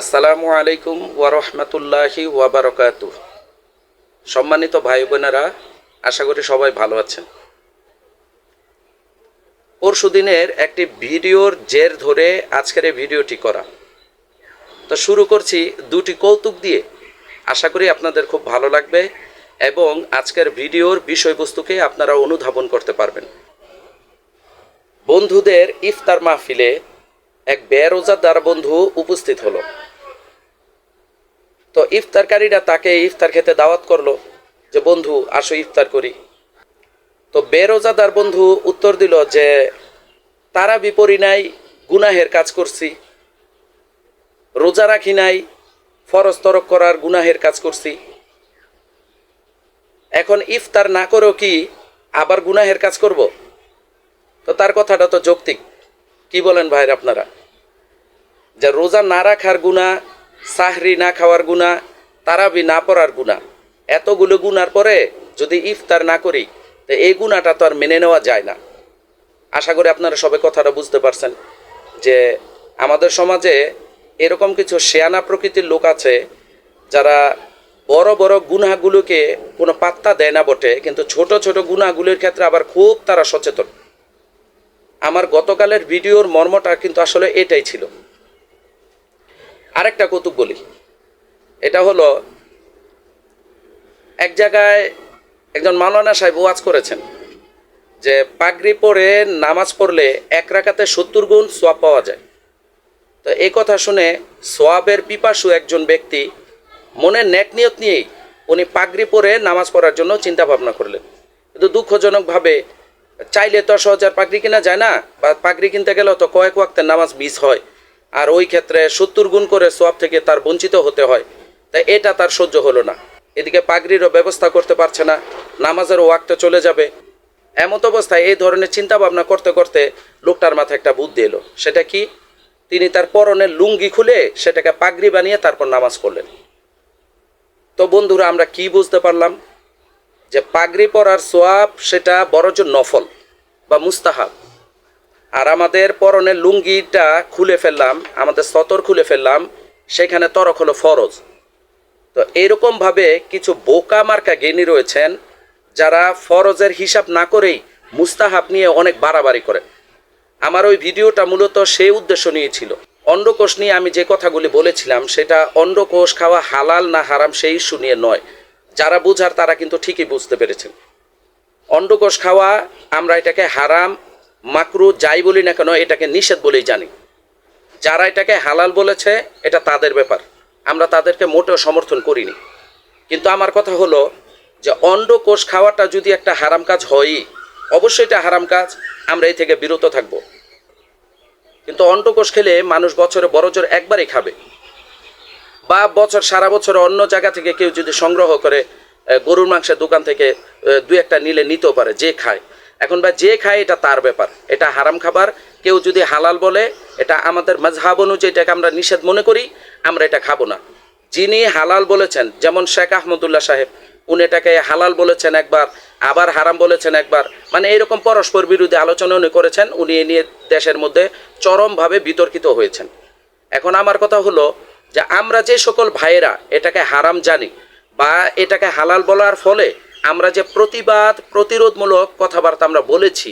আসসালামু আলাইকুম ওয়ারহমতুল্লাহি ওয়াবারকাতু সম্মানিত ভাই বোনেরা আশা করি সবাই ভালো আছেন। পরশু দিনের একটি ভিডিওর জের ধরে আজকের এই ভিডিওটি করা। তো শুরু করছি দুটি কৌতুক দিয়ে। আশা করি আপনাদের খুব ভালো লাগবে এবং আজকের ভিডিওর বিষয়বস্তুকে আপনারা অনুধাবন করতে পারবেন। বন্ধুদের ইফতার মাহফিলে এক বেরোজাদার বন্ধু উপস্থিত হলো। তো ইফতারকারীরা তাকে ইফতার খেতে দাওয়াত করল যে, বন্ধু, আসো ইফতার করি। তো বেরোজাদার বন্ধু উত্তর দিল যে, তারা বিপরী নাই, গুনাহের কাজ করছি। রোজা রাখি নাই, ফরজ তরক করার গুনাহের কাজ করছি। এখন ইফতার না করেও কি আবার গুনাহের কাজ করব? তো তার কথাটা তো যৌক্তিক। কি বলেন ভাইর আপনারা? যে, রোজা না রাখার গুণা সাহরি না খাওয়ার গুণা, তারাবি না পড়ার গুণা। এতগুলো গুণার পরে যদি ইফতার না করি, তো এই গুণাটা তো আর মেনে নেওয়া যায় না। আশা করি আপনারা সবে কথাটা বুঝতে পারছেন যে আমাদের সমাজে এরকম কিছু শেয়ানা প্রকৃতির লোক আছে যারা বড় বড় গুণাগুলোকে কোনো পাত্তা দেয় না বটে, কিন্তু ছোট ছোট গুণাগুলির ক্ষেত্রে আবার খুব তারা সচেতন। আমার গতকালের ভিডিওর মর্মটা কিন্তু আসলে এটাই ছিল। আরেকটা কৌতুক বলি। এটা হলো, এক জায়গায় একজন মাওলানা সাহেব ওয়াজ করেছেন যে, পাগড়ি পরে নামাজ পড়লে এক রাকাতে সত্তর গুণ সোয়াব পাওয়া যায়। তো এই কথা শুনে সোয়াবের পিপাসু একজন ব্যক্তি মনে নেক নিয়ত নিয়েই উনি পাগড়ি পরে নামাজ পড়ার জন্য চিন্তা ভাবনা করলেন। কিন্তু দুঃখজনকভাবে চাইলে তো সহজার পাগড়ি কিনা যায় না, বা পাগড়ি কিনতে গেলেও তো কয়েক ওয়াক্তের নামাজ মিস হয়। আর ওই ক্ষেত্রে সত্তর গুণ করে সোয়াব থেকে তার বঞ্চিত হতে হয়। তাই এটা তার সহ্য হলো না। এদিকে পাগড়িরও ব্যবস্থা করতে পারছে না। নামাজেরও ওয়াক্তে চলে যাবে। এমত অবস্থায় এই ধরনের চিন্তা ভাবনা করতে করতে লোকটার মাথায় একটা বুদ্ধি এলো। সেটা কি? তিনি তার পরনের লুঙ্গি খুলে সেটাকে পাগড়ি বানিয়ে তারপর নামাজ পড়লেন। তো বন্ধুরা, আমরা কি বুঝতে পারলাম? যে পাগড়ি পরার সোয়াব সেটা বড়জন নফল বা মুস্তাহাব। আর আমাদের পরনের লুঙ্গিটা খুলে ফেললাম, আমাদের সতর খুলে ফেললাম, সেখানে তরক হলো ফরজ। তো এইরকমভাবে কিছু বোকা মার্কা জ্ঞানী রয়েছেন, যারা ফরজের হিসাব না করেই মুস্তাহাব নিয়ে অনেক বাড়াবাড়ি করে। আমার ওই ভিডিওটা মূলত সেই উদ্দেশ্য নিয়েছিল অন্ডকোষ নিয়ে আমি যে কথাগুলি বলেছিলাম, সেটা অন্ডকোষ খাওয়া হালাল না হারাম সেই ইস্যু নিয়ে নয়। যারা বুঝার তারা কিন্তু ঠিকই বুঝতে পেরেছেন। অন্ডকোষ খাওয়া আমরা এটাকে হারাম মাকরু যাই বলি না কেন, এটাকে নিষেধ বলেই জানি। যারা এটাকে হালাল বলেছে, এটা তাদের ব্যাপার। আমরা তাদেরকে মোটেও সমর্থন করিনি। কিন্তু আমার কথা হলো যে অন্ডকোষ খাওয়াটা যদি একটা হারাম কাজ হয়ই, অবশ্যই এটা হারাম কাজ, আমরা এই থেকে বিরত থাকব। কিন্তু অন্ডকোষ খেলে মানুষ বছরে বড় জোর একবারই খাবে। বা বছর, সারা বছর অন্য জায়গা থেকে কেউ যদি সংগ্রহ করে গরুর মাংসের দোকান থেকে দু একটা নিলে নিতেও পারে, যে খায়। এখন বা যে খায় এটা তার ব্যাপার। এটা হারাম খাবার, কেউ যদি হালাল বলে, এটা আমাদের মাঝহাব অনুযায়ী এটাকে আমরা নিষেধ মনে করি, আমরা এটা খাব না। যিনি হালাল বলেছেন, যেমন শেখ আহমদুল্লাহ সাহেব, উনি এটাকে হালাল বলেছেন একবার, আবার হারাম বলেছেন একবার মানে এরকম পরস্পর বিরোধী আলোচনা উনি করেছেন, উনি এ নিয়ে দেশের মধ্যে চরমভাবে বিতর্কিত হয়েছেন। এখন আমার কথা হলো যে আমরা যে সকল ভাইয়েরা এটাকে হারাম জানি, বা এটাকে হালাল বলার ফলে আমরা যে প্রতিবাদ, প্রতিরোধমূলক কথাবার্তা আমরা বলেছি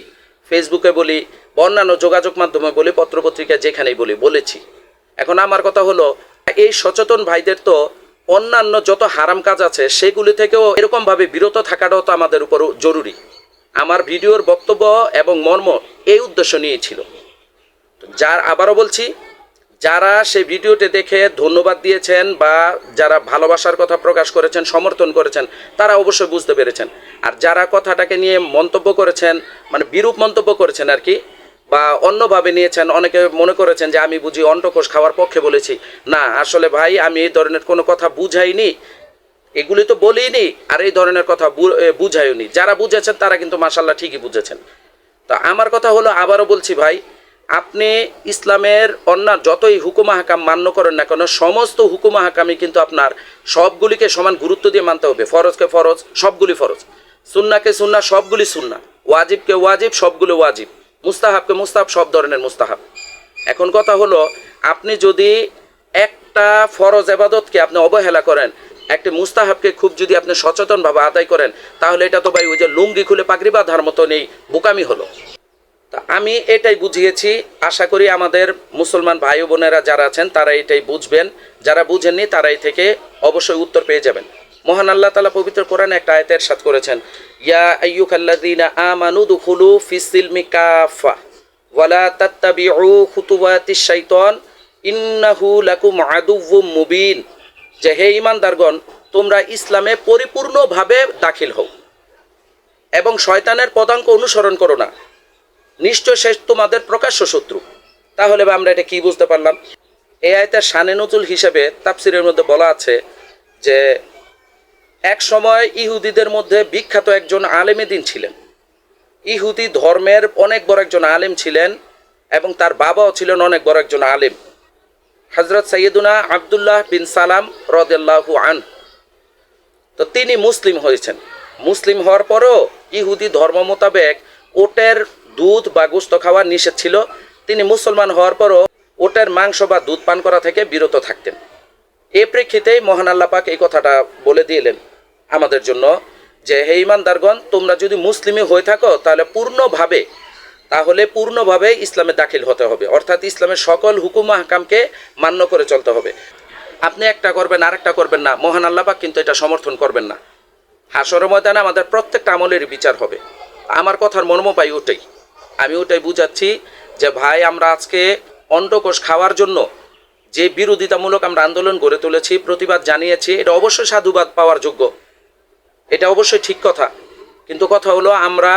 ফেসবুকে বলি অন্যান্য যোগাযোগ মাধ্যমে বলি, পত্রপত্রিকায় যেখানেই বলি, বলেছি। এখন আমার কথা হলো, এই সচেতন ভাইদের তো অন্যান্য যত হারাম কাজ আছে, সেগুলি থেকেও এরকমভাবে বিরত থাকাটাও তো আমাদের উপর জরুরি। আমার ভিডিওর বক্তব্য এবং মর্ম এই উদ্দেশ্য নিয়েছিল যার আবারও বলছি যারা সেই ভিডিওটি দেখে ধন্যবাদ দিয়েছেন বা যারা ভালোবাসার কথা প্রকাশ করেছেন, সমর্থন করেছেন, তারা অবশ্যই বুঝতে পেরেছেন। আর যারা কথাটাকে নিয়ে মন্তব্য করেছেন মানে বিরূপ মন্তব্য করেছেন আর কি, বা অন্যভাবে নিয়েছেন, অনেকে মনে করেছেন যে আমি বুঝি অন্ডকোষ খাওয়ার পক্ষে বলেছি। না, আসলে ভাই, আমি এই ধরনের কোনো কথা বুঝাইনি। এগুলি তো বলিনি, আর এই ধরনের কথা বুঝাইনি যারা বুঝেছেন, তারা কিন্তু মাসাল্লাহ ঠিকই বুঝেছেন। তো আমার কথা হলো, আবারও বলছি ভাই আপনি ইসলামের অন্য যতই হুকুমা হাকাম মান্য করেন না কেন, সমস্ত হুকুমা হাকামই কিন্তু আপনার সবগুলিকে সমান গুরুত্ব দিয়ে মানতে হবে। ফরজকে ফরজ, সবগুলি ফরজ। সুন্নাকে সুন্না, সবগুলি সুন্না। ওয়াজিবকে ওয়াজিব, সবগুলো ওয়াজিব। মুস্তাহাবকে মুস্তাহাব, সব ধরনের মুস্তাহাব। এখন কথা হলো, আপনি যদি একটা ফরজ এবাদতকে আপনি অবহেলা করেন, একটি মুস্তাহাবকে খুব যদি আপনি সচেতনভাবে আদায় করেন, তাহলে এটা তো ভাই ওই যে লুঙ্গি খুলে পাগড়ি বাঁধার মতো নেই বোকামি হলো। আমি এটাই বুঝিয়েছি। আশা করি আমাদের মুসলমান ভাই বোনেরা যারা আছেন, তারা এটাই বুঝবেন। যারা বুঝেননি তারা এই থেকে অবশ্যই উত্তর পেয়ে যাবেন। মহান আল্লাহ তালা পবিত্র কোরআন একটা আয়তের সাথ করেছেন, ইয়া আইয়ুকাল্লাযীনা আমানু দুখুলু ফিসিলমি কাফা ওয়ালা তাত্তাবিউ খুতুওয়াতিশ শাইতান, ইন্নাহু লাকুম আদুউম মুবিন। যে হে ঈমানদারগণ, তোমরা ইসলামে পরিপূর্ণভাবে দাখিল হও এবং শয়তানের পদাঙ্ক অনুসরণ করো না। নিশ্চয় সে তোমাদের প্রকাশ্য শত্রু। তাহলে বা আমরা এটা কি বুঝতে পারলাম? এই আয়তার শানে নজুল হিসেবে তাফসিরের মধ্যে বলা আছে যে, এক সময় ইহুদিদের মধ্যে বিখ্যাত একজন আলেমে দিন ছিলেন। ইহুদি ধর্মের অনেক বড় একজন আলেম ছিলেন এবং তার বাবাও ছিলেন অনেক বড় একজন আলেম। হজরত সৈয়দুনা আবদুল্লাহ বিন সালাম রদাল্লাহু আন তো তিনি মুসলিম হয়েছেন। মুসলিম হওয়ার পরও ইহুদি ধর্ম মোতাবেক ওটের দুধ বা গুস্ত খাওয়া নিষেধ ছিল। তিনি মুসলমান হওয়ার পরও ওটের মাংস বা দুধ পান করা থেকে বিরত থাকতেন। এ প্রেক্ষিতেই মহান আল্লাহ পাক এই কথাটা বলে দিলেন আমাদের জন্য যে, হে ইমানদারগণ তোমরা যদি মুসলিমই হয়ে থাকো, তাহলে পূর্ণভাবে তাহলে পূর্ণভাবে ইসলামে দাখিল হতে হবে। অর্থাৎ ইসলামের সকল হুকুম হাকামকে মান্য করে চলতে হবে। আপনি একটা করবেন, আরেকটা করবেন না। মহান আল্লাহ পাক কিন্তু এটা সমর্থন করবেন না। হাসর ময়দানে আমাদের প্রত্যেকটা আমলের বিচার হবে। আমার কথার মর্ম পাই ওটাই। আমি ওটাই বুঝাচ্ছি যে ভাই, আমরা আজকে অন্ডকোষ খাওয়ার জন্য যে বিরোধিতামূলক আমরা আন্দোলন গড়ে তুলেছি, প্রতিবাদ জানিয়েছি, এটা অবশ্যই সাধুবাদ পাওয়ার যোগ্য। এটা অবশ্যই ঠিক কথা। কিন্তু কথা হলো, আমরা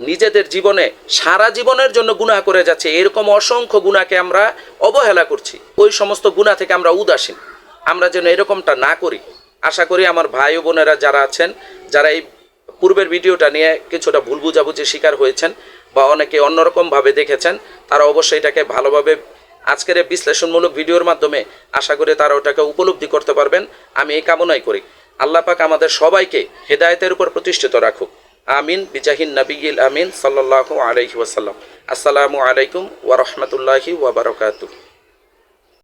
নিজেদের জীবনে, সারা জীবনের জন্য গুনাহ করে যাচ্ছি। এরকম অসংখ্য গুণাকে আমরা অবহেলা করছি। ওই সমস্ত গুণা থেকে আমরা উদাসীন। আমরা যেন এরকমটা না করি। আশা করি আমার ভাই বোনেরা যারা আছেন, যারা এই পূর্বের ভিডিওটা নিয়ে কিছুটা ভুল বুঝাবুঝি শিকার হয়েছেন বা অনেকে অন্যরকমভাবে দেখেছেন, তারা অবশ্যই এটাকে ভালোভাবে আজকের এই বিশ্লেষণমূলক ভিডিওর মাধ্যমে আশা করি তারা ওটাকে উপলব্ধি করতে পারবেন। আমি এই কামনাই করি। আল্লাহ পাক আমাদের সবাইকে হেদায়তের উপর প্রতিষ্ঠিত রাখুক। আমিন। বিজাহিন নবীল আমিন সাল্লাহ আলাইহি ওয়াসাল্লাম। আসসালামু আলাইকুম ওয়া বারাকাতুহু।